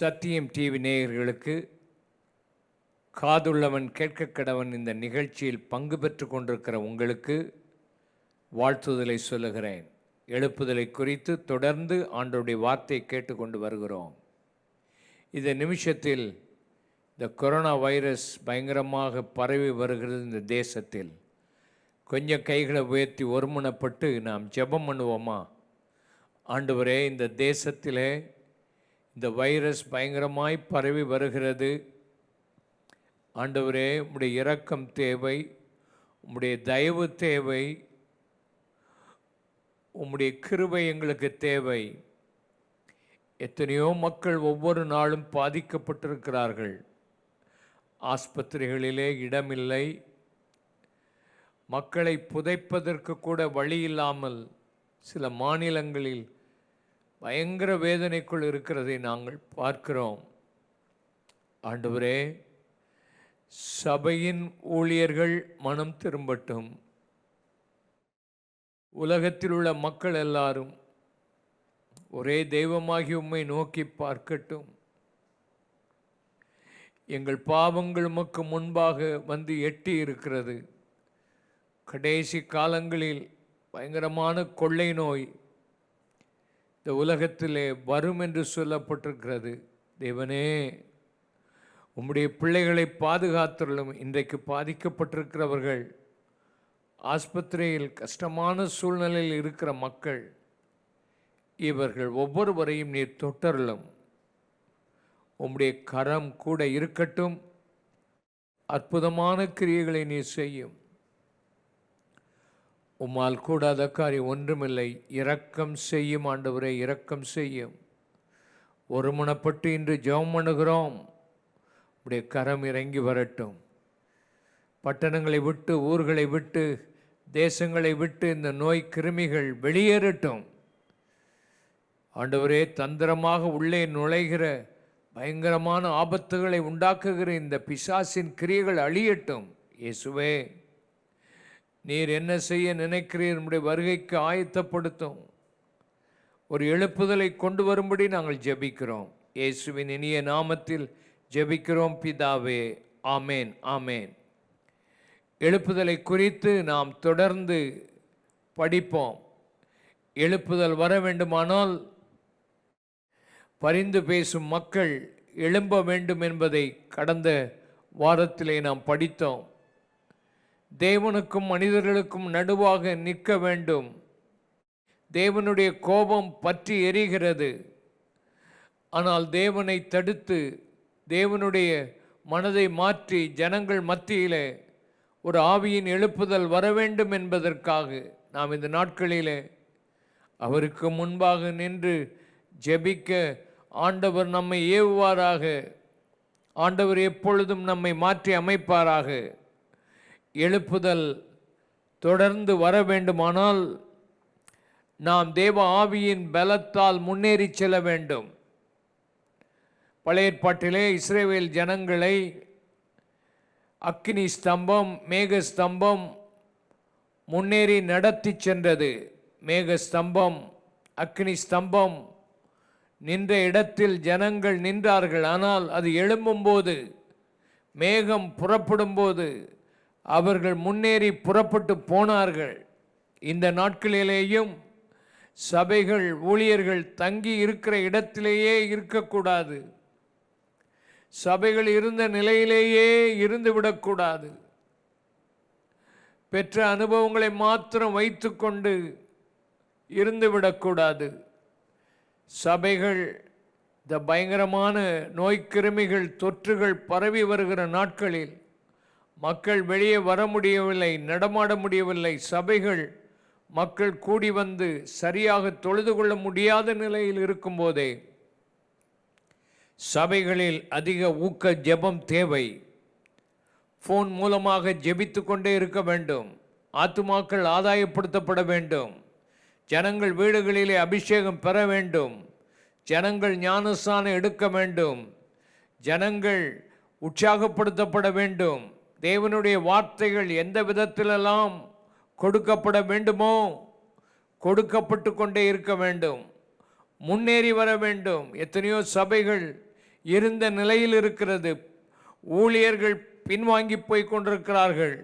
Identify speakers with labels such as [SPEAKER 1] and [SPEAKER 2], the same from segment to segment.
[SPEAKER 1] சத்தியம் டிவி நேயர்களுக்கு காதுள்ளவன் கேட்க கடவன் இந்த நிகழ்ச்சியில் பங்கு பெற்று கொண்டிருக்கிற உங்களுக்கு வாழ்த்துதலை சொல்லுகிறேன். எழுப்புதலை குறித்து தொடர்ந்து ஆண்டோடைய வார்த்தையை கேட்டுக்கொண்டு வருகிறோம். இந்த நிமிஷத்தில் இந்த கொரோனா வைரஸ் பயங்கரமாக பரவி வருகிறது இந்த தேசத்தில். கொஞ்சம் கைகளை உயர்த்தி ஒருமுனப்பட்டு நாம் ஜெபம் பண்ணுவோமா? ஆண்டவரே இந்த தேசத்திலே இந்த வைரஸ் பயங்கரமாய் பரவி வருகிறது. ஆண்டவரே உம்முடைய இரக்கம் தேவை உம்முடைய தயவு தேவை உம்முடைய கிருபை எங்களுக்கு தேவை. எத்தனையோ மக்கள் ஒவ்வொரு நாளும் பாதிக்கப்பட்டிருக்கிறார்கள். ஆஸ்பத்திரிகளிலே இடமில்லை. மக்களை புதைப்பதற்கு கூட வழி இல்லாமல் சில மாநிலங்களில் பயங்கர வேதனைக்குள் இருக்கிறதை நாங்கள் பார்க்கிறோம். ஆண்டவரே சபையின் ஊழியர்கள் மனம் திரும்பட்டும். உலகத்தில் உள்ள மக்கள் எல்லாரும் ஒரே தெய்வமாகி உம்மை நோக்கி பார்க்கட்டும். எங்கள் பாவங்கள் உமக்கு முன்பாக வந்து எட்டி இருக்கிறது. கடைசி காலங்களில் பயங்கரமான கொள்ளை நோய் இந்த உலகத்திலே வரும் என்று சொல்லப்பட்டிருக்கிறது. தேவனே உம்முடைய பிள்ளைகளை பாதுகாத்துள்ளும் இன்றைக்கு பாதிக்கப்பட்டிருக்கிறவர்கள் ஆஸ்பத்திரியில் கஷ்டமான சூழ்நிலையில் இருக்கிற மக்கள் இவர்கள் ஒவ்வொருவரையும் நீர் தொட்டருளும். உம்முடைய கரம் கூட இருக்கட்டும். அற்புதமான கிரியைகளை நீர் செய்யும். உம்மால் கூடாத காரியம் ஒன்றுமில்லை. இரக்கம் செய்யும் ஆண்டவரை இரக்கம் செய்யும். ஒருமனப்பட்டு இன்று ஜெபம் பண்ணுகிறோம். உடைய கரம் இறங்கி வரட்டும். பட்டணங்களை விட்டு ஊர்களை விட்டு தேசங்களை விட்டு இந்த நோய் கிருமிகள் வெளியேறட்டும். ஆண்டவரே தந்திரமாக உள்ளே நுழைகிற பயங்கரமான ஆபத்துகளை உண்டாக்குகிற இந்த பிசாசின் கிரியைகள் அழியட்டும். இயேசுவே. நீர் என்ன செய்ய நினைக்கிறீர்? நம்முடைய வருகைக்கு ஆயத்தப்படுத்தும். ஒரு எழுப்புதலை கொண்டு வரும்படி நாங்கள் ஜெபிக்கிறோம். இயேசுவின் இனிய நாமத்தில் ஜெபிக்கிறோம் பிதாவே. ஆமேன் ஆமேன். எழுப்புதலை குறித்து நாம் தொடர்ந்து படிப்போம். எழுப்புதல் வர வேண்டுமானால் பரிந்து பேசும் மக்கள் எழும்ப வேண்டும் என்பதை கடந்த வாரத்திலே நாம் படித்தோம். தேவனுக்கும் மனிதர்களுக்கும் நடுவாக நிற்க வேண்டும். தேவனுடைய கோபம் பற்றி எரிகிறது. ஆனால் தேவனை தடுத்து தேவனுடைய மனதை மாற்றி ஜனங்கள் மத்தியிலே ஒரு ஆவியின் எழுப்புதல் வர வேண்டும் என்பதற்காக நாம் இந்த நாட்களிலே அவருக்கு முன்பாக நின்று ஜெபிக்க ஆண்டவர் நம்மை ஏவுவாராக. ஆண்டவர் எப்பொழுதும் நம்மை மாற்றி அமைப்பாராக. எழுப்புதல் தொடர்ந்து வர வேண்டுமானால் நாம் தேவ ஆவியின் பலத்தால் முன்னேறி செல்ல வேண்டும். பழைய ஏற்பாட்டிலே இஸ்ரேவேல் ஜனங்களை அக்னி ஸ்தம்பம் மேக ஸ்தம்பம் முன்னேறி நடத்தி சென்றது. மேக ஸ்தம்பம் அக்னி ஸ்தம்பம் நின்ற இடத்தில் ஜனங்கள் நின்றார்கள். ஆனால் அது எழும்பும்போது மேகம் புறப்படும்போது அவர்கள் முன்னேறி புறப்பட்டு போனார்கள். இந்த நாட்களிலேயும் சபைகள் ஊழியர்கள் தங்கி இருக்கிற இடத்திலேயே இருக்கக்கூடாது. சபைகள் இருந்த நிலையிலேயே இருந்து விடக்கூடாது. பெற்ற அனுபவங்களை மாத்திரம் வைத்துக்கொண்டு இருந்துவிடக்கூடாது சபைகள் இந்த பயங்கரமான நோய்க்கிருமிகள் தொற்றுகள் பரவி வருகிற நாட்களில் மக்கள் வெளியே வர முடியவில்லை நடமாட முடியவில்லை. சபைகள் மக்கள் கூடி வந்து சரியாக தொழுது கொள்ள முடியாத நிலையில் இருக்கும்போதே சபைகளில் அதிக ஊக்க ஜெபம் தேவை. ஃபோன் மூலமாக ஜெபித்து கொண்டே இருக்க வேண்டும். ஆத்துமாக்கள் ஆதாயப்படுத்தப்பட வேண்டும். ஜனங்கள் வீடுகளிலே அபிஷேகம் பெற வேண்டும். ஜனங்கள் ஞானஸ்தானம் எடுக்க வேண்டும். ஜனங்கள் உற்சாகப்படுத்தப்பட வேண்டும். தேவனுடைய வார்த்தைகள் எந்த விதத்திலெல்லாம் கொடுக்கப்பட வேண்டுமோ கொடுக்கப்பட்டு கொண்டே இருக்க வேண்டும். முன்னேறி வர வேண்டும். எத்தனையோ சபைகள் இருந்த நிலையில் இருக்கிறது. ஊழியர்கள் பின்வாங்கி போய் கொண்டிருக்கிறார்கள்.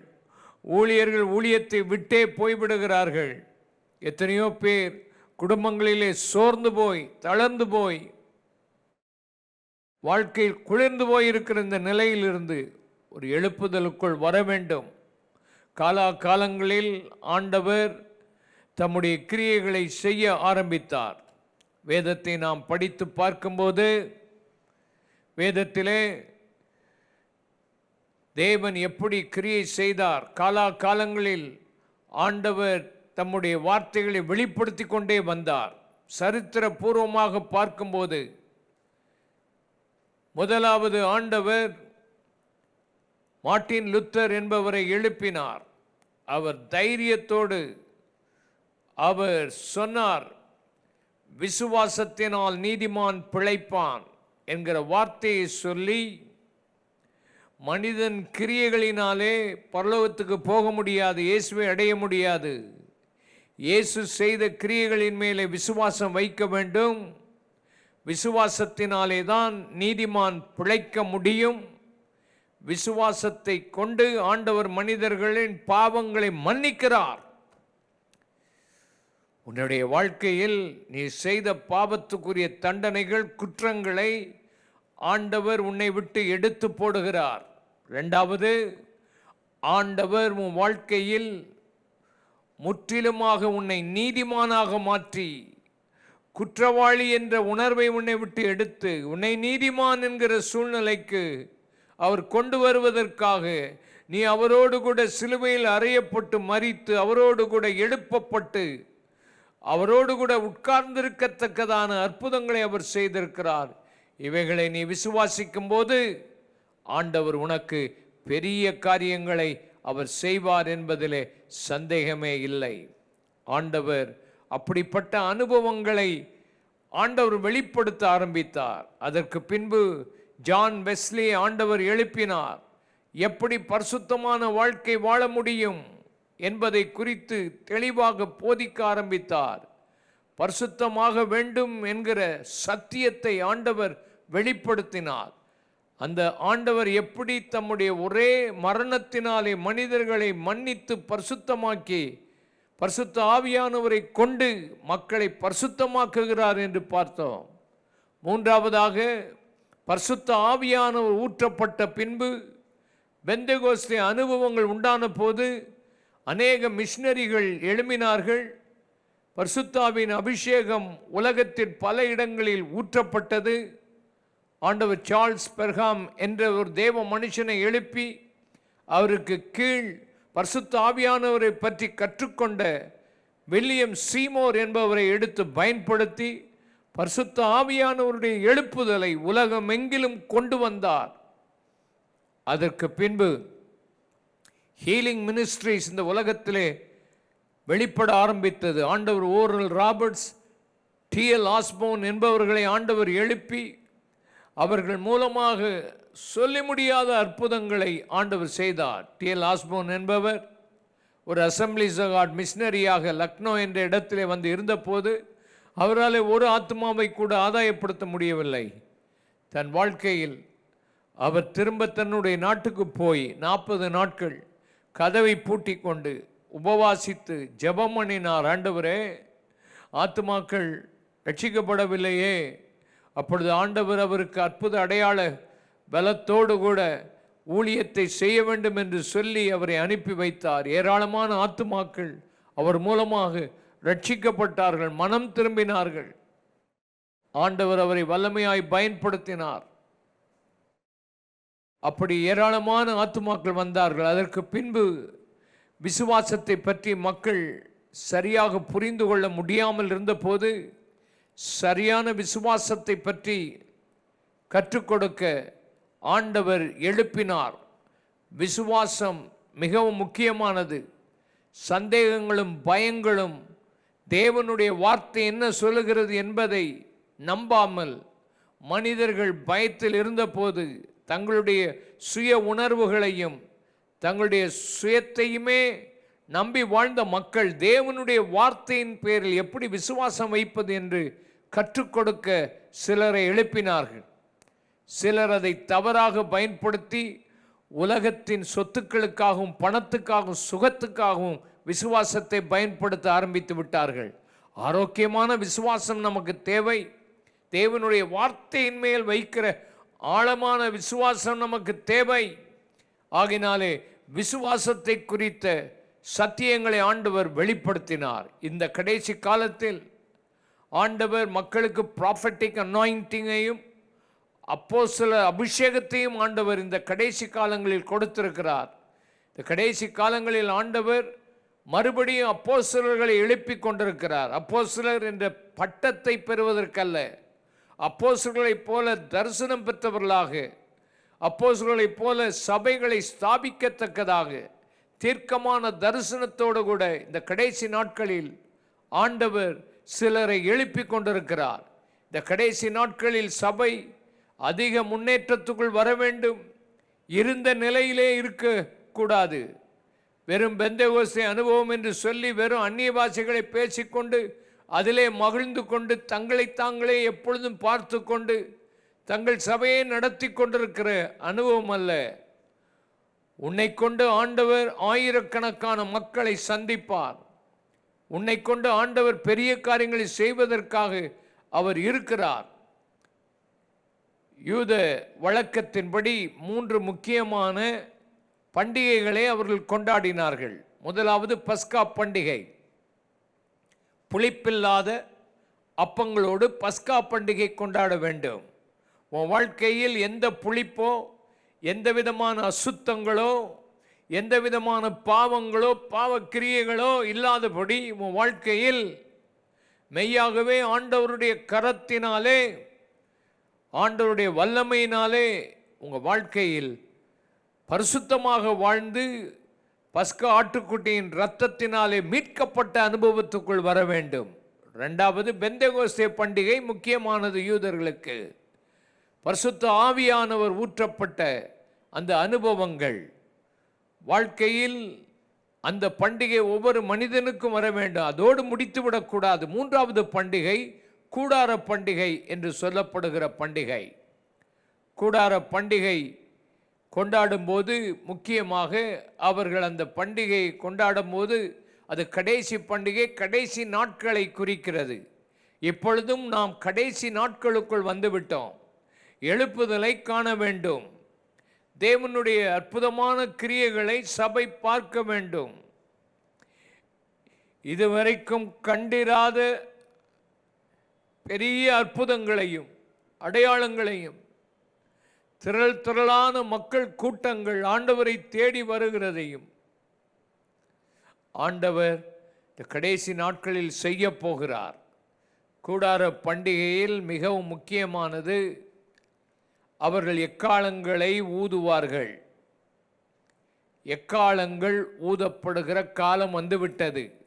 [SPEAKER 1] ஊழியர்கள் ஊழியத்தை விட்டே போய்விடுகிறார்கள். எத்தனையோ பேர் குடும்பங்களிலே சோர்ந்து போய் தளர்ந்து போய் வாழ்க்கையில் குளிர்ந்து போயிருக்கிற இந்த நிலையிலிருந்து ஒரு எழுப்புதலுக்குள் வர வேண்டும் காலா காலங்களில் ஆண்டவர் தம்முடைய கிரியைகளை செய்ய ஆரம்பித்தார். வேதத்தை நாம் படித்து பார்க்கும்போது வேதத்திலே தேவன் எப்படி கிரியை செய்தார். காலா காலங்களில் ஆண்டவர் தம்முடைய வார்த்தைகளை வெளிப்படுத்தி கொண்டே வந்தார். சரித்திர பூர்வமாக பார்க்கும்போது முதலாவது ஆண்டவர் மார்ட்டின் லுத்தர் என்பவரை எழுப்பினார். அவர் தைரியத்தோடு அவர் சொன்னார் விசுவாசத்தினால் நீதிமான் பிழைப்பான் என்கிற வார்த்தையை சொல்லி மனிதன் கிரியைகளினாலே பரலோகத்துக்கு போக முடியாது இயேசுவை அடைய முடியாது. இயேசு செய்த கிரியைகளின் மேலே விசுவாசம் வைக்க வேண்டும். விசுவாசத்தினாலே தான் நீதிமான் பிழைக்க முடியும். விசுவாசத்தை கொண்டு ஆண்டவர் மனிதர்களின் பாவங்களை மன்னிக்கிறார். உன்னுடைய வாழ்க்கையில் நீ செய்த பாவத்துக்குரிய தண்டனைகள் குற்றங்களை ஆண்டவர் உன்னை விட்டு எடுத்து போடுகிறார். ரெண்டாவது ஆண்டவர் உன் வாழ்க்கையில் முற்றிலுமாக உன்னை நீதிமானாக மாற்றி குற்றவாளி என்ற உணர்வை உன்னை விட்டு எடுத்து உன்னை நீதிமான் என்கிற சூழ்நிலைக்கு அவர் கொண்டு வருவதற்காக நீ அவரோடு கூட சிலுவையில் அறையப்பட்டு மறித்து அவரோடு கூட எழுப்பப்பட்டு அவரோடு கூட உட்கார்ந்திருக்கத்தக்கதான அற்புதங்களை அவர் செய்திருக்கிறார். இவைகளை நீ விசுவாசிக்கும் போது ஆண்டவர் உனக்கு பெரிய காரியங்களை அவர் செய்வார் என்பதிலே சந்தேகமே இல்லை. ஆண்டவர் அப்படிப்பட்ட அனுபவங்களை ஆண்டவர் வெளிப்படுத்த ஆரம்பித்தார். அதற்கு பின்பு ஜான் வெஸ்லி ஆண்டவர் எழுப்பினார் எப்படி பரிசுத்தமான வாழ்க்கை வாழ முடியும் என்பதை குறித்து தெளிவாக போதிக்க ஆரம்பித்தார். பரிசுத்தமாக வேண்டும் என்கிற சத்தியத்தை ஆண்டவர் வெளிப்படுத்தினார். அந்த ஆண்டவர் எப்படி தம்முடைய ஒரே மரணத்தினாலே மனிதர்களை மன்னித்து பரிசுத்தமாக்கி பரிசுத்த ஆவியானவரை கொண்டு மக்களை பரிசுத்தமாக்குகிறார் என்று பார்த்தோம். மூன்றாவதாக பரிசுத்த ஆவியானவர் ஊற்றப்பட்ட பின்பு பெந்தகோஸ்தே அனுபவங்கள் உண்டான போது அநேக மிஷினரிகள் எழுமினார்கள் பர்சுத்தாவின் அபிஷேகம் உலகத்தின் பல இடங்களில் ஊற்றப்பட்டது. ஆண்டவர் சார்ல்ஸ் பெர்காம் என்ற ஒரு தேவ மனுஷனை எழுப்பி அவருக்கு கீழ் பரிசுத்த ஆவியானவரை பற்றி கற்றுக்கொண்ட வில்லியம் சீமோர் என்பவரை எடுத்து பயன்படுத்தி பரிசுத்த ஆவியானவருடைய எழுப்புதலை உலகம் எங்கிலும் கொண்டு வந்தார். அதற்கு பின்பு ஹீலிங் மினிஸ்ட்ரிஸ் இந்த உலகத்திலே வெளிப்பட ஆரம்பித்தது. ஆண்டவர் Oral Roberts T L Osborn என்பவர்களை ஆண்டவர் எழுப்பி அவர்கள் மூலமாக சொல்லி முடியாத அற்புதங்களை ஆண்டவர் செய்தார். டிஎல் ஆஸ்போன் என்பவர் ஒரு அசம்பிளிஸ் காட் மிஷினரியாக லக்னோ என்ற இடத்திலே வந்து இருந்தபோது அவரால் ஒரு ஆத்மாவை கூட ஆதாயப்படுத்த முடியவில்லை. தன் வாழ்க்கையில் அவர் திரும்ப தன்னுடைய நாட்டுக்கு போய் நாற்பது நாட்கள் கதவை பூட்டி கொண்டு உபவாசித்து ஜெபம் பண்ணினார். ஆண்டவரே ஆத்துமாக்கள் ரட்சிக்கப்படவில்லையே அப்பொழுது ஆண்டவர் அவருக்கு அற்புத அடையாள பலத்தோடு கூட ஊழியத்தை செய்ய வேண்டும் என்று சொல்லி அவரை அனுப்பி வைத்தார். ஏராளமான ஆத்துமாக்கள் அவர் மூலமாக ரட்சிக்கப்பட்டார்கள் மனம் திரும்பினார்கள். ஆண்டவர் அவரை வல்லமையாய் பயன்படுத்தினார். அப்படி ஏராளமான ஆத்துமாக்கள் வந்தார்கள். அதற்கு பின்பு விசுவாசத்தை பற்றி மக்கள் சரியாக புரிந்து கொள்ள முடியாமல் இருந்தபோது சரியான விசுவாசத்தை பற்றி கற்றுக் கொடுக்க ஆண்டவர் எழுப்பினார். விசுவாசம் மிகவும் முக்கியமானது. சந்தேகங்களும் பயங்களும் தேவனுடைய வார்த்தை என்ன சொல்லுகிறது என்பதை நம்பாமல் மனிதர்கள் பயத்தில் இருந்தபோது தங்களுடைய சுய உணர்வுகளையும் தங்களுடைய சுயத்தையுமே நம்பி வாழ்ந்த மக்கள் தேவனுடைய வார்த்தையின் பேரில் எப்படி விசுவாசம் வைப்பது என்று கற்றுக் கொடுக்க சிலரை எழுப்பினார்கள். சிலர் அதை தவறாக பயன்படுத்தி உலகத்தின் சொத்துக்களுக்காகவும் பணத்துக்காகவும் சுகத்துக்காகவும் விசுவாசத்தை பயன்படுத்த ஆரம்பித்து விட்டார்கள். ஆரோக்கியமான விசுவாசம் நமக்கு தேவை. தேவனுடைய வார்த்தையின் மேல் வைக்கிற ஆழமான விசுவாசம் நமக்கு தேவை. ஆகினாலே விசுவாசத்தை குறித்த சத்தியங்களை ஆண்டவர் வெளிப்படுத்தினார். இந்த கடைசி காலத்தில் ஆண்டவர் மக்களுக்கு ப்ராஃபட்டிக் அனாயிண்டிங்கையும் அப்போ சில அபிஷேகத்தையும் ஆண்டவர் இந்த கடைசி காலங்களில் கொடுத்திருக்கிறார். இந்த கடைசி காலங்களில் ஆண்டவர் மறுபடியும் அப்போ சிலர்களை எழுப்பி கொண்டிருக்கிறார். சிலர் என்ற பட்டத்தை பெறுவதற்கல்ல. அப்போஸ்தலர்களைப் போல தரிசனம் பெற்றவர்களாக அப்போஸ்தலர்களைப் போல சபைகளை ஸ்தாபிக்கத்தக்கதாக தீர்க்கமான தரிசனத்தோடு கூட இந்த கடைசி நாட்களில் ஆண்டவர் சிலரை எழுப்பி கொண்டிருக்கிறார். இந்த கடைசி நாட்களில் சபை அதிக முன்னேற்றத்துக்குள் வர வேண்டும். இருந்த நிலையிலே இருக்க கூடாது. வெறும் பெந்தகோசை அனுபவம் என்று சொல்லி வெறும் அந்நிய பாஷைகளை பேசிக்கொண்டு அதிலே மகிழ்ந்து கொண்டு தங்களை தாங்களே எப்பொழுதும் பார்த்து கொண்டு தங்கள் சபையை நடத்தி கொண்டிருக்கிற அனுபவம் அல்ல. உன்னை கொண்டு ஆண்டவர் ஆயிரக்கணக்கான மக்களை சந்திப்பார். உன்னை கொண்டு ஆண்டவர் பெரிய காரியங்களை செய்வதற்காக அவர் இருக்கிறார். யூத வழக்கத்தின்படி மூன்று முக்கியமான பண்டிகைகளை அவர்கள் கொண்டாடினார்கள். முதலாவது பஸ்கா பண்டிகை. புளிப்பில்லாத அப்பங்களோடு பஸ்கா பண்டிகை கொண்டாட வேண்டும். உன் வாழ்க்கையில் எந்த புளிப்போ எந்த விதமான அசுத்தங்களோ எந்த விதமான பாவங்களோ பாவக்கிரியைகளோ இல்லாதபடி உன் வாழ்க்கையில் மெய்யாகவே ஆண்டவருடைய கரத்தினாலே ஆண்டவருடைய வல்லமையினாலே உங்கள் வாழ்க்கையில் பரிசுத்தமாக வாழ்ந்து பஸ்கா ஆட்டுக்குட்டியின் இரத்தத்தினாலே மீட்கப்பட்ட அனுபவத்துக்குள் வர வேண்டும். ரெண்டாவது பெந்தகோஸ்தே பண்டிகை முக்கியமானது யூதர்களுக்கு. பரிசுத்த ஆவியானவர் ஊற்றப்பட்ட அந்த அனுபவங்கள். வாழ்க்கையில் அந்த பண்டிகை ஒவ்வொரு மனிதனுக்கும் வர வேண்டும். அதோடு முடித்து விடக்கூடாது மூன்றாவது பண்டிகை கூடார பண்டிகை என்று சொல்லப்படுகிற பண்டிகை. கூடார பண்டிகை கொண்டாடும்போது முக்கியமாக அவர்கள் அந்த பண்டிகையை கொண்டாடும்போது அது கடைசி பண்டிகை கடைசி நாட்களை குறிக்கிறது. இப்பொழுதும் நாம் கடைசி நாட்களுக்குள் வந்துவிட்டோம். எழுப்புதலை காண வேண்டும். தேவனுடைய அற்புதமான கிரியைகளை சபை பார்க்க வேண்டும். இதுவரைக்கும் கண்டிராத பெரிய அற்புதங்களையும் அடையாளங்களையும் திரள் திரளான மக்கள் கூட்டங்கள் ஆண்டவரை தேடி வருகிறதையும் ஆண்டவர் இந்த கடைசி நாட்களில் செய்ய போகிறார். கூடார பண்டிகையில் மிகவும் முக்கியமானது அவர்கள் எக்காலங்களை ஊதுவார்கள். எக்காலங்கள் ஊதப்படுகிற காலம் வந்துவிட்டது.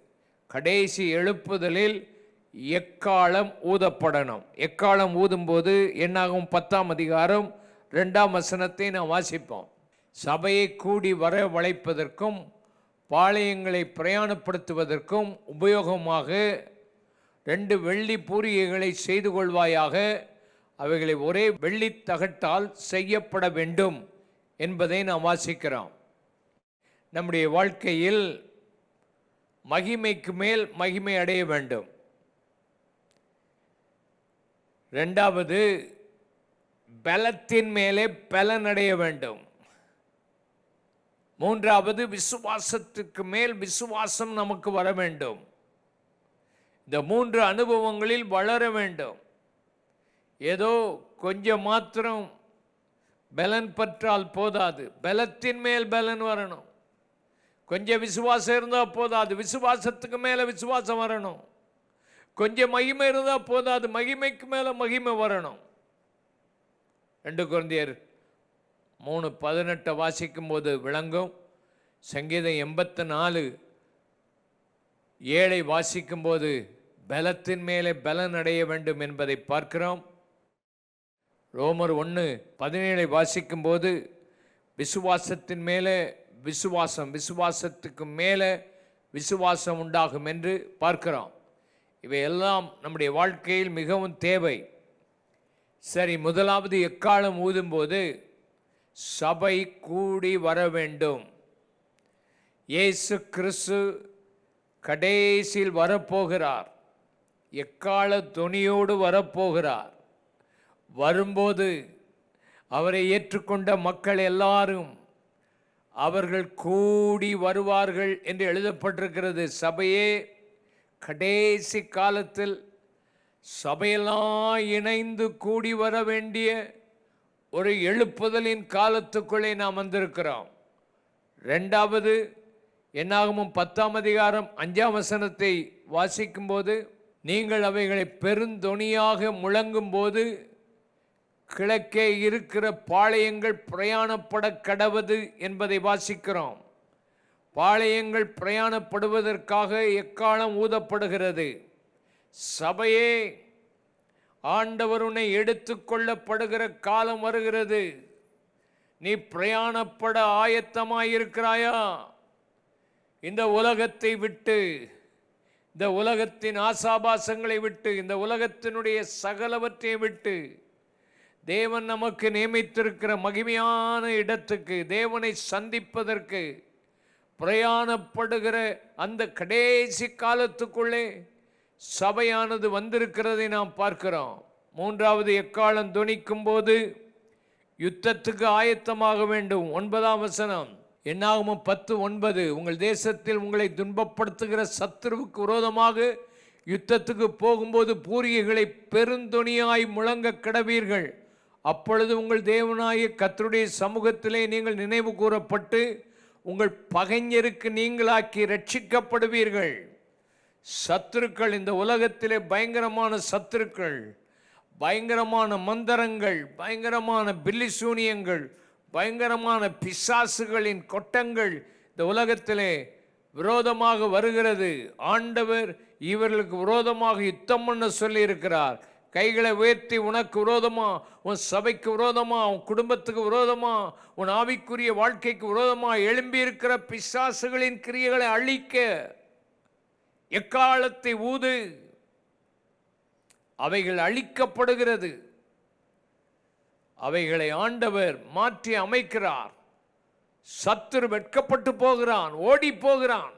[SPEAKER 1] கடைசி எழுப்புதலில் எக்காலம் ஊதப்படணும். எக்காலம் ஊதும்போது என்னாகும்? பத்தாம் அதிகாரம் ரெண்டாம் வசனத்தை நாம் வாசிப்போம். சபையை கூடி வர வளைப்பதற்கும் பாளையங்களை பிரயாணப்படுத்துவதற்கும் உபயோகமாக ரெண்டு வெள்ளி பூரிகைகளை செய்து கொள்வாயாக அவைகளை ஒரே வெள்ளி தகட்டால் செய்யப்பட வேண்டும் என்பதை நாம் வாசிக்கிறோம். நம்முடைய வாழ்க்கையில் மகிமைக்கு மேல் மகிமை அடைய வேண்டும். ரெண்டாவது பலத்தின் மேலே பலனடைய அடைய வேண்டும். மூன்றாவது விசுவாசத்துக்கு மேல் விசுவாசம் நமக்கு வர வேண்டும். இந்த மூன்று அனுபவங்களில் வளர வேண்டும். ஏதோ கொஞ்சம் மாத்திரம் பலன் பற்றால் போதாது. பலத்தின் மேல் பலன் வரணும். கொஞ்சம் விசுவாசம் இருந்தால் போதாது. விசுவாசத்துக்கு மேலே விசுவாசம் வரணும். கொஞ்சம் மகிமை இருந்தால் போதாது. மகிமைக்கு மேலே மகிமை வரணும். ரெண்டு குழந்தையர் மூணு பதினெட்டை வாசிக்கும் போது விளங்கும். சங்கீதம் எண்பத்து நாலு ஏழை வாசிக்கும்போது பலத்தின் மேலே பலன் அடைய வேண்டும் என்பதை பார்க்கிறோம். ரோமர் ஒன்று பதினேழை வாசிக்கும்போது விசுவாசத்தின் மேலே விசுவாசம் விசுவாசத்துக்கு மேலே விசுவாசம் உண்டாகும் என்று பார்க்கிறோம். இவையெல்லாம் நம்முடைய வாழ்க்கையில் மிகவும் தேவை. சரி முதலாவது எக்காலம் ஊதும்போது சபை கூடி வர வேண்டும். இயேசு கிறிஸ்து கடைசியில் வரப்போகிறார். எக்கால துணியோடு வரப்போகிறார். வரும்போது அவரை ஏற்றுக்கொண்ட மக்கள் எல்லாரும் அவர்கள் கூடி வருவார்கள் என்று எழுதப்பட்டிருக்கிறது. சபையே கடைசி காலத்தில் சபையெல்லாம் இணைந்து கூடி வர வேண்டிய ஒரு எழுப்புதலின் காலத்துக்குள்ளே நாம் வந்திருக்கிறோம். ரெண்டாவது என்னாகமும் பத்தாம் அதிகாரம் அஞ்சாம் வசனத்தை வாசிக்கும்போது நீங்கள் அவைகளை பெருந்தொனியாக முழங்கும்போது கிழக்கே இருக்கிற பாளையங்கள் பிரயாணப்பட கடவது என்பதை வாசிக்கிறோம். பாளையங்கள் பிரயாணப்படுவதற்காக எக்காலம் ஊதப்படுகிறது? சபையே ஆண்டவர் உன்னை எடுத்துக்கொள்ளப்படுகிற காலம் வருகிறது. நீ பிரயாணப்பட ஆயத்தமாயிருக்கிறாயா? இந்த உலகத்தை விட்டு இந்த உலகத்தின் ஆசாபாசங்களை விட்டு இந்த உலகத்தினுடைய சகலவற்றை விட்டு தேவன் நமக்கு நியமித்திருக்கிற மகிமையான இடத்துக்கு தேவனை சந்திப்பதற்கு பிரயாணப்படுகிற அந்த கடைசி காலத்துக்குள்ளே சபையானது வந்திருக்கிறதை நாம் பார்க்கிறோம். மூன்றாவது எக்காலம் துணிக்கும் போது யுத்தத்துக்கு ஆயத்தமாக வேண்டும். ஒன்பதாம் வசனம் என்னாகுமோ பத்து ஒன்பது உங்கள் தேசத்தில் உங்களை துன்பப்படுத்துகிற சத்துருவுக்கு விரோதமாக யுத்தத்துக்கு போகும்போது பூரிகைகளை பெருந்தொனியாய் முழங்க கிடவீர்கள். அப்பொழுது உங்கள் தேவனாய கத்தருடைய சமூகத்திலே நீங்கள் நினைவு கூறப்பட்டு உங்கள் பகைஞருக்கு நீங்களாக்கி ரட்சிக்கப்படுவீர்கள் சத்துருக்கள் இந்த உலகத்திலே பயங்கரமான சத்துருக்கள் பயங்கரமான மந்திரங்கள் பயங்கரமான பில்லிசூனியங்கள் பயங்கரமான பிசாசுகளின் கொட்டங்கள் இந்த உலகத்திலே விரோதமாக வருகிறது. ஆண்டவர் இவர்களுக்கு விரோதமாக யுத்தம் பண்ண சொல்லியிருக்கிறார். கைகளை உயர்த்தி உனக்கு விரோதமா? உன் சபைக்கு விரோதமா? உன் குடும்பத்துக்கு விரோதமா? உன் ஆவிக்குரிய வாழ்க்கைக்கு விரோதமா? எழும்பி இருக்கிற பிசாசுகளின் கிரியைகளை அழிக்க எக்காலத்தை ஊது அவைகள் அழிக்கப்படுகிறது. அவைகளை ஆண்டவர் மாற்றி அமைக்கிறார். சத்துரு வெட்கப்பட்டு போகிறான் ஓடி போகிறான்.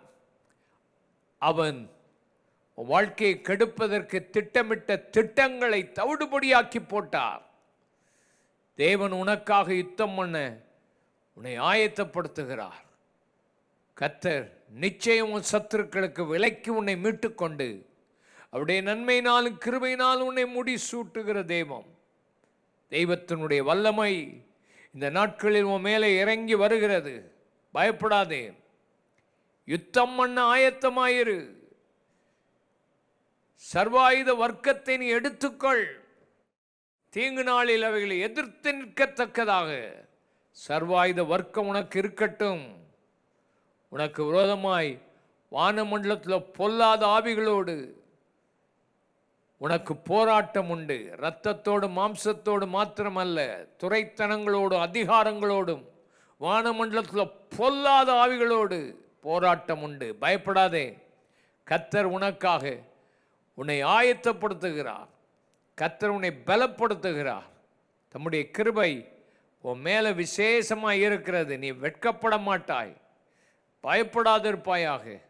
[SPEAKER 1] அவன் வாழ்க்கையை கெடுப்பதற்கு திட்டமிட்ட திட்டங்களை தவிடுபடியாக்கி போட்டார். தேவன் உனக்காக யுத்தம் பண்ண உன்னை ஆயத்தப்படுத்துகிறார். கத்தர் நிச்சயம் உன் சத்துருக்களுக்கு விலைக்கு உன்னை மீட்டுக்கொண்டு அவருடைய நன்மையினாலும் கிருபையினாலும் உன்னை முடி சூட்டுகிற தெய்வம். தெய்வத்தினுடைய வல்லமை இந்த நாட்களில் உன் மேலே இறங்கி வருகிறது. பயப்படாதே. யுத்தம் பண்ண ஆயத்தமாயிரு. சர்வாயுத வர்க்கத்தை நீ எடுத்துக்கொள். தீங்கு நாளில் அவைகளை எதிர்த்து நிற்கத்தக்கதாக. சர்வாயுத வர்க்கம் உனக்கு இருக்கட்டும். உனக்கு விரோதமாய் வானமண்டலத்தில் பொல்லாத ஆவிகளோடு உனக்கு போராட்டம் உண்டு. இரத்தத்தோடு மாம்சத்தோடு மாத்திரமல்ல துறைத்தனங்களோடு அதிகாரங்களோடும் வானமண்டலத்தில் பொல்லாத ஆவிகளோடு போராட்டம் உண்டு. பயப்படாதே. கத்தர் உனக்காக உன்னை ஆயத்தப்படுத்துகிறார். கத்தர் உன்னை பலப்படுத்துகிறார். தம்முடைய கிருபை உன் மேலே விசேஷமாக இருக்கிறது. நீ வெட்கப்பட மாட்டாய். பயப்படாதிருப்பாயாக.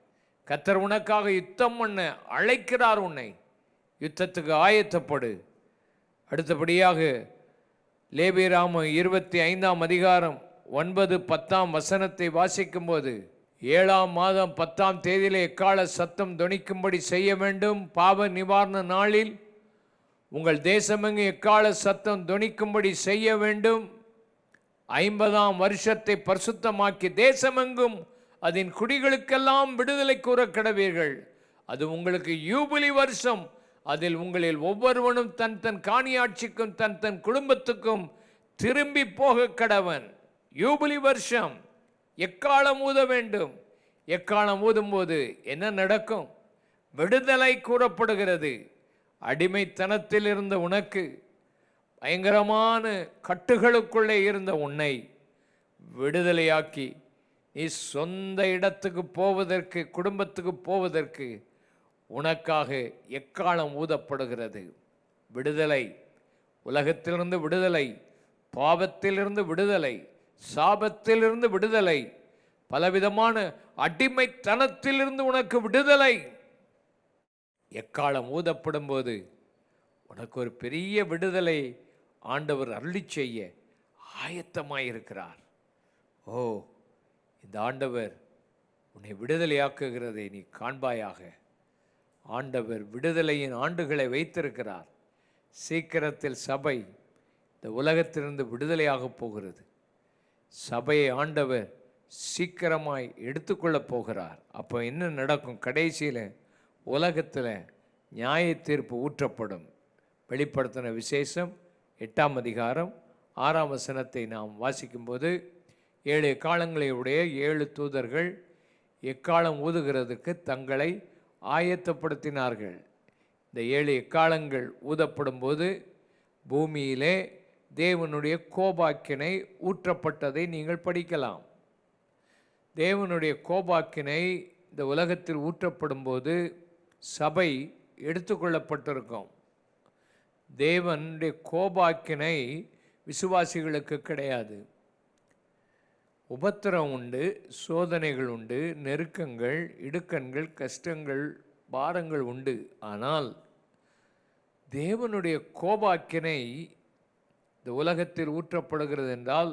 [SPEAKER 1] கத்தர் உனக்காக யுத்தம் பண்ண அழைக்கிறார் உன்னை. யுத்தத்துக்கு ஆயத்தப்படு. அடுத்தபடியாக லேபிராம இருபத்தி ஐந்தாம் அதிகாரம் ஒன்பது பத்தாம் வசனத்தை வாசிக்கும்போது ஏழாம் மாதம் பத்தாம் தேதியிலே எக்கால சத்தம் துணிக்கும்படி செய்ய வேண்டும். பாவ நிவாரண நாளில் உங்கள் தேசமெங்கு எக்கால சத்தம் துணிக்கும்படி செய்ய வேண்டும். ஐம்பதாம் வருஷத்தை பரிசுத்தமாக்கி தேசமெங்கும் அதன் குடிகளுக்கெல்லாம் விடுதலை கூற கடவீர்கள் அது உங்களுக்கு யூபிலி வருஷம். அதில் உங்களில் ஒவ்வொருவனும் தன் தன் காணியாட்சிக்கும் தன் தன் குடும்பத்துக்கும் திரும்பி போக கடவன். யூபிலி வருஷம். எக்காலம் ஊத வேண்டும்? எக்காலம் ஊதும்போது என்ன நடக்கும்? விடுதலை கூறப்படுகிறது. அடிமைத்தனத்தில் இருந்த உனக்கு பயங்கரமான கட்டுகளுக்குள்ளே இருந்த உன்னை விடுதலையாக்கி நீ சொந்த இடத்துக்கு போவதற்கு குடும்பத்துக்கு போவதற்கு உனக்காக எக்காலம் ஊதப்படுகிறது? விடுதலை. உலகத்திலிருந்து விடுதலை. பாவத்திலிருந்து விடுதலை. சாபத்திலிருந்து விடுதலை. பலவிதமான அடிமைத்தனத்திலிருந்து உனக்கு விடுதலை. எக்காலம் ஊதப்படும் போது உனக்கு ஒரு பெரிய விடுதலை ஆண்டவர் அருளி செய்ய ஆயத்தமாயிருக்கிறார். ஓ இந்த ஆண்டவர் உன்னை விடுதலையாக்குகிறதை நீ காண்பாயாக. ஆண்டவர் விடுதலையின் ஆண்டுகளை வைத்திருக்கிறார். சீக்கிரத்தில் சபை இந்த உலகத்திலிருந்து விடுதலையாகப் போகிறது. சபையை ஆண்டவர் சீக்கிரமாய் எடுத்துக்கொள்ளப் போகிறார். அப்போ என்ன நடக்கும்? கடைசியில் உலகத்தில் நியாய தீர்ப்பு ஊற்றப்படும். வெளிப்படுத்தின விசேஷம் எட்டாம் அதிகாரம் ஆறாம் வசனத்தை நாம் வாசிக்கும்போது ஏழு எக்காலங்களை உடைய ஏழு தூதர்கள் எக்காலம் ஊதுகிறதுக்கு தங்களை ஆயத்தப்படுத்தினார்கள். இந்த ஏழு எக்காலங்கள் ஊதப்படும்போது பூமியிலே தேவனுடைய கோபாக்கினை ஊற்றப்பட்டதை நீங்கள் படிக்கலாம். தேவனுடைய கோபாக்கினை இந்த உலகத்தில் ஊற்றப்படும்போது சபை எடுத்துக்கொள்ளப்பட்டிருக்கும். தேவனுடைய கோபாக்கினை விசுவாசிகளுக்கு கிடையாது. உபத்திரம் உண்டு சோதனைகள் உண்டு நெருக்கங்கள் இடுக்கண்கள் கஷ்டங்கள் பாரங்கள் உண்டு. ஆனால் தேவனுடைய கோபாக்கினை இந்த உலகத்தில் ஊற்றப்படுகிறது என்றால்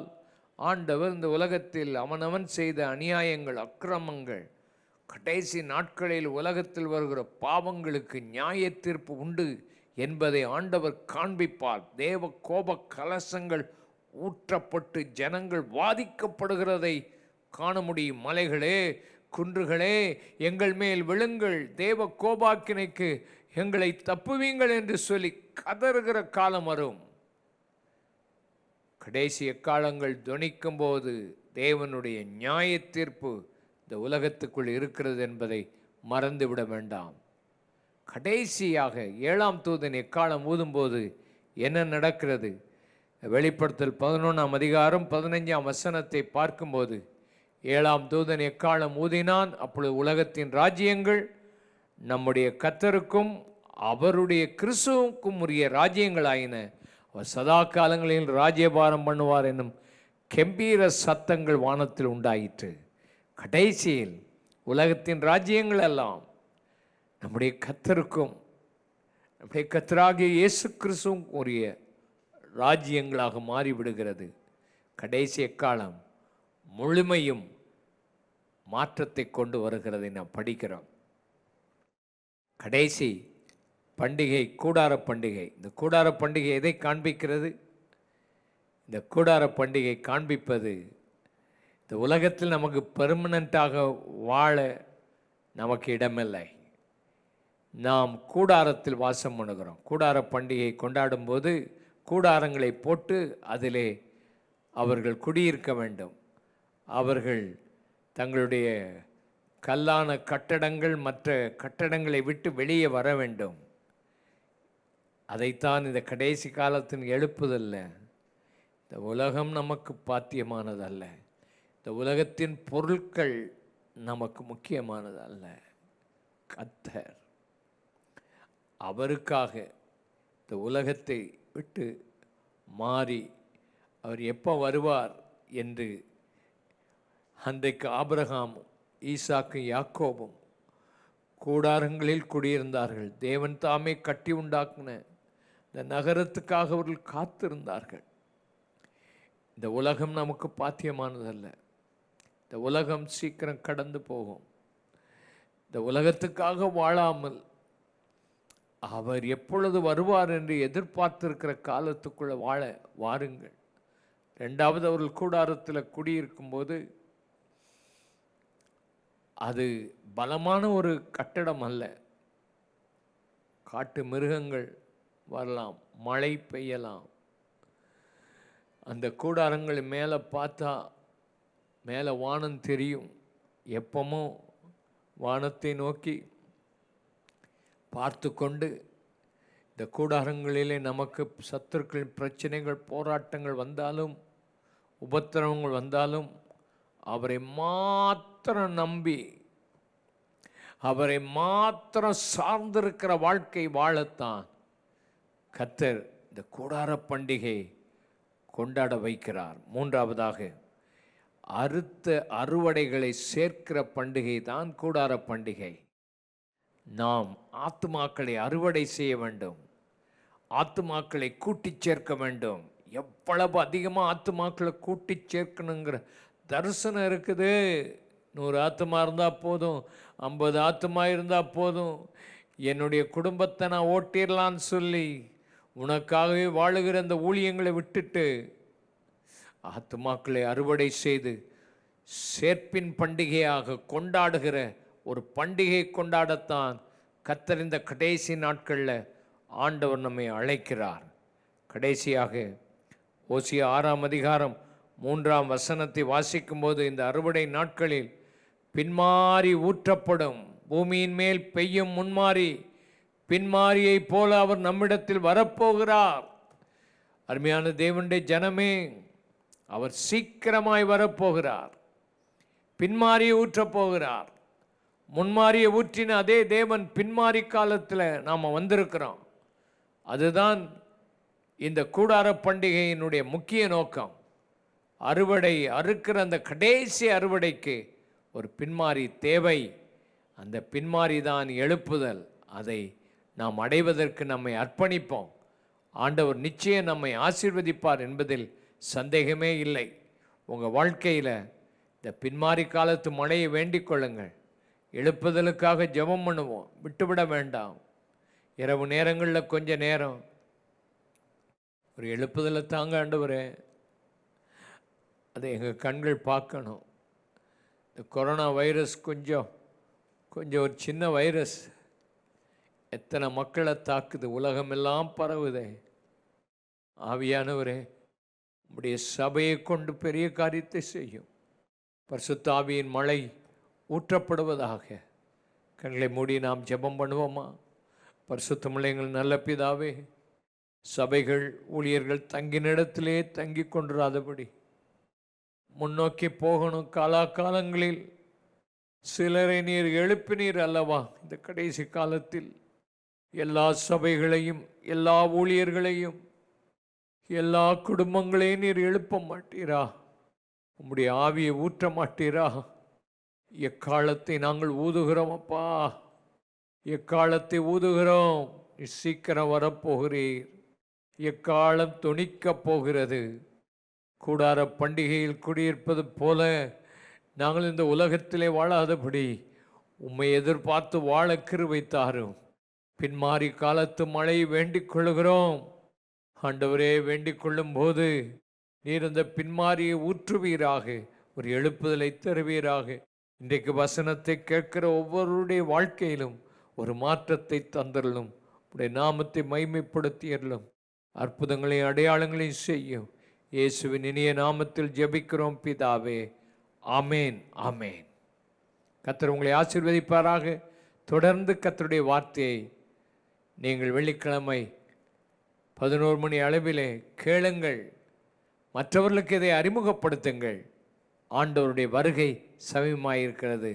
[SPEAKER 1] ஆண்டவர் இந்த உலகத்தில் அவனவன் செய்த அநியாயங்கள் அக்கிரமங்கள் கடைசி நாட்களில் உலகத்தில் வருகிற பாவங்களுக்கு நியாய தீர்ப்பு உண்டு என்பதை ஆண்டவர் காண்பிப்பார். தேவ கோப கலசங்கள் ஊற்றப்பட்டு ஜனங்கள் வாதிக்கப்படுகிறதை காண முடியும் மலைகளே குன்றுகளே எங்கள் மேல் விழுங்கள். தேவ கோபாக்கினைக்கு எங்களை தப்புவீங்கள் என்று சொல்லி கதறுகிற காலம் வரும். கடைசி எக்காலங்கள் துணிக்கும் போது தேவனுடைய நியாய தீர்ப்பு இந்த உலகத்துக்குள் இருக்கிறது என்பதை மறந்துவிட வேண்டாம். கடைசியாக ஏழாம் தூதன் எக்காலம் ஊதும்போது என்ன நடக்கிறது? வெளிப்படுத்தல் பதினொன்றாம் அதிகாரம் பதினஞ்சாம் வசனத்தை பார்க்கும்போது ஏழாம் தூதன் எக்காலம் ஊதினான்? அப்பொழுது உலகத்தின் ராஜ்யங்கள் நம்முடைய கத்தருக்கும் அவருடைய கிறிஸ்துவுக்கும் உரிய ராஜ்யங்களாயின. அவர் சதா காலங்களில் ராஜ்யபாரம் பண்ணுவார் என்னும் கெம்பீர சத்தங்கள் வானத்தில் உண்டாயிற்று. கடைசியில் உலகத்தின் ராஜ்யங்கள் எல்லாம் நம்முடைய கத்தருக்கும் நம்முடைய கத்தராகிய இயேசு கிறிஸ்துவும் உரிய ராஜ்யங்களாக மாறிவிடுகிறது. கடைசி எக்காலம் முழுமையும் மாற்றத்தை கொண்டு வருகிறதை நாம் படிக்கிறோம். கடைசி பண்டிகை கூடார பண்டிகை. இந்த கூடார பண்டிகை எதை காண்பிக்கிறது? இந்த கூடார பண்டிகை காண்பிப்பது இந்த உலகத்தில் நமக்கு பெர்மனண்ட்டாக வாழ நமக்கு இடமில்லை. நாம் கூடாரத்தில் வாசம் பண்ணுகிறோம். கூடார பண்டிகை கொண்டாடும்போது கூடாரங்களை போட்டு அதிலே அவர்கள் குடியிருக்க வேண்டும். அவர்கள் தங்களுடைய கல்லான கட்டடங்கள் மற்ற கட்டடங்களை விட்டு வெளியே வர வேண்டும். அதைத்தான் இந்த கடைசி காலத்தின் எழுப்புதல்ல. இந்த உலகம் நமக்கு பாத்தியமானதல்ல. இந்த உலகத்தின் பொருட்கள் நமக்கு முக்கியமானதல்ல. கத்தர் அவருக்காக இந்த உலகத்தை விட்டு மாறி அவர் எப்போ வருவார் என்று அன்றைக்கு ஆபிரகாமும் ஈசாக்கும் யாக்கோபும் கூடாரங்களில் குடியிருந்தார்கள். தேவன் தாமே கட்டி உண்டாக்குன இந்த நகரத்துக்காக அவர்கள் காத்திருந்தார்கள். இந்த உலகம் நமக்கு பாத்தியமானதல்ல. இந்த உலகம் சீக்கிரம் கடந்து போகும். இந்த உலகத்துக்காக வாழாமல் அவர் எப்பொழுது வருவார் என்று எதிர்பார்த்திருக்கிற காலத்துக்குள்ளே வாழ வாருங்கள். ரெண்டாவது அவர்கள் கூடாரத்தில் குடியிருக்கும்போது அது பலமான ஒரு கட்டடம் அல்ல. காட்டு மிருகங்கள் வரலாம் மழை பெய்யலாம். அந்த கூடாரங்கள் மேலே பார்த்தா மேலே வானம் தெரியும். எப்பமோ வானத்தை நோக்கி பார்த்து கொண்டு இந்த கூடாரங்களிலே நமக்கு சத்துருக்களின் பிரச்சனைகள் போராட்டங்கள் வந்தாலும் உபத்திரவங்கள் வந்தாலும் அவரை மாத்திரம் நம்பி அவரை மாத்திரம் சார்ந்திருக்கிற வாழ்க்கை வாழத்தான் கத்தர் இந்த கூடார பண்டிகை கொண்டாட வைக்கிறார். மூன்றாவதாக அறுத்த அறுவடைகளை சேர்க்கிற பண்டிகை தான் கூடார பண்டிகை. நாம் ஆத்துமாக்களை அறுவடை செய்ய வேண்டும். ஆத்துமாக்களை கூட்டி சேர்க்க வேண்டும். எவ்வளவு அதிகமாக ஆத்துமாக்களை கூட்டி சேர்க்கணுங்கிற தரிசனம் இருக்குது. நூறு ஆத்துமா இருந்தால் போதும் ஐம்பது ஆத்துமா இருந்தால் போதும். என்னுடைய குடும்பத்தை நான் ஓட்டிடலான்னு சொல்லி உனக்காகவே வாழுகிற அந்த ஊழியங்களை விட்டுட்டு ஆத்துமாக்களை அறுவடை செய்து சேர்ப்பின் பண்டிகையாக கொண்டாடுகிற ஒரு பண்டிகை கொண்டாடத்தான் கத்தர் இந்த கடைசி நாட்களில் ஆண்டவர் நம்மை அழைக்கிறார். கடைசியாக ஓசிய ஆறாம் அதிகாரம் மூன்றாம் வசனத்தை வாசிக்கும்போது இந்த அறுவடை நாட்களில் பின்மாறி ஊற்றப்படும் பூமியின் மேல் பெய்யும் முன்மாறி பின்மாரியைப் போல அவர் நம்மிடத்தில் வரப்போகிறார். அருமையான தேவனுடைய ஜனமே அவர் சீக்கிரமாய் வரப்போகிறார். பின்மாறி ஊற்றப் முன்மாறிய ஊற்றின அதே தேவன் பின்மாறி காலத்தில் நாம் வந்திருக்கிறோம். அதுதான் இந்த கூடார பண்டிகையினுடைய முக்கிய நோக்கம். அறுவடை அறுக்கிற அந்த கடைசி அறுவடைக்கு ஒரு பின்மாறி தேவை. அந்த பின்மாறி தான் எழுப்புதல். அதை நாம் அடைவதற்கு நம்மை அர்ப்பணிப்போம். ஆண்டவர் நிச்சயம் நம்மை ஆசீர்வதிப்பார் என்பதில் சந்தேகமே இல்லை. உங்கள் வாழ்க்கையில் இந்த பின்மாறி காலத்து மழையை வேண்டிக் கொள்ளுங்கள். எழுப்புதலுக்காக ஜெபம் பண்ணுவோம். விட்டுவிட வேண்டாம். இரவு நேரங்களில் கொஞ்ச நேரம். ஒரு எழுப்புதலை தாங்க ஆண்டவரே. அதை எங்கள் கண்கள் பார்க்கணும். இந்த கொரோனா வைரஸ் கொஞ்சம் கொஞ்சம் ஒரு சின்ன வைரஸ். எத்தனை மக்களை தாக்குது. உலகமெல்லாம் பரவுதே. ஆவியானவரே உம்முடைய சபையை கொண்டு பெரிய காரியத்தை செய்யும். பரிசுத்த ஆவியின் மழை ஊற்றப்படுவதாக. கண்களை மூடி நாம் ஜெபம் பண்ணுவோமா? பரிசுத்தமில்லைங்கள் நல்ல பிதாவே சபைகள் ஊழியர்கள் தங்கின இடத்திலே தங்கி கொண்டிராதபடி முன்னோக்கி போகணும் காலாகாலங்களில். சிலரை நீர் எழுப்பினீர் அல்லவா? இந்த கடைசி காலத்தில் எல்லா சபைகளையும் எல்லா ஊழியர்களையும் எல்லா குடும்பங்களையும் நீர் எழுப்ப மாட்டீரா? உம்முடைய ஆவியை ஊற்ற மாட்டீரா? எக்காலத்தை நாங்கள் ஊதுகிறோம் அப்பா. எக்காலத்தை ஊதுகிறோம்? சீக்கிரம் வரப்போகிறீர். எக்காலம் துணிக்கப் போகிறது? கூடார பண்டிகையில் குடியிருப்பது போல நாங்கள் இந்த உலகத்திலே வாழாதபடி உம்மை எதிர்பார்த்து வாழ கிருபை தாரும். பின்மாறி காலத்து மழையை வேண்டிக் கொள்கிறோம் ஆண்டவரே வேண்டிக் கொள்ளும் போது நீர் அந்த பின்மாரியை ஊற்றுவீராக. ஒரு எழுப்புதலை தருவீராக. இன்றைக்கு வசனத்தை கேட்கிற ஒவ்வொருடைய வாழ்க்கையிலும் ஒரு மாற்றத்தை தந்தரலும் உடைய நாமத்தை மைமைப்படுத்தியறலும் அற்புதங்களையும் அடையாளங்களையும் செய்யும். இயேசுவின் இனிய நாமத்தில் ஜெபிக்கிறோம் பிதாவே. ஆமேன் ஆமேன். கத்தர் உங்களை ஆசீர்வதிப்பாராக. தொடர்ந்து கத்தருடைய வார்த்தையை நீங்கள் வெள்ளிக்கிழமை பதினோரு மணி அளவிலே கேளுங்கள். மற்றவர்களுக்கு இதை அறிமுகப்படுத்துங்கள். ஆண்டவருடைய வருகை சமயமாயிருக்கிறது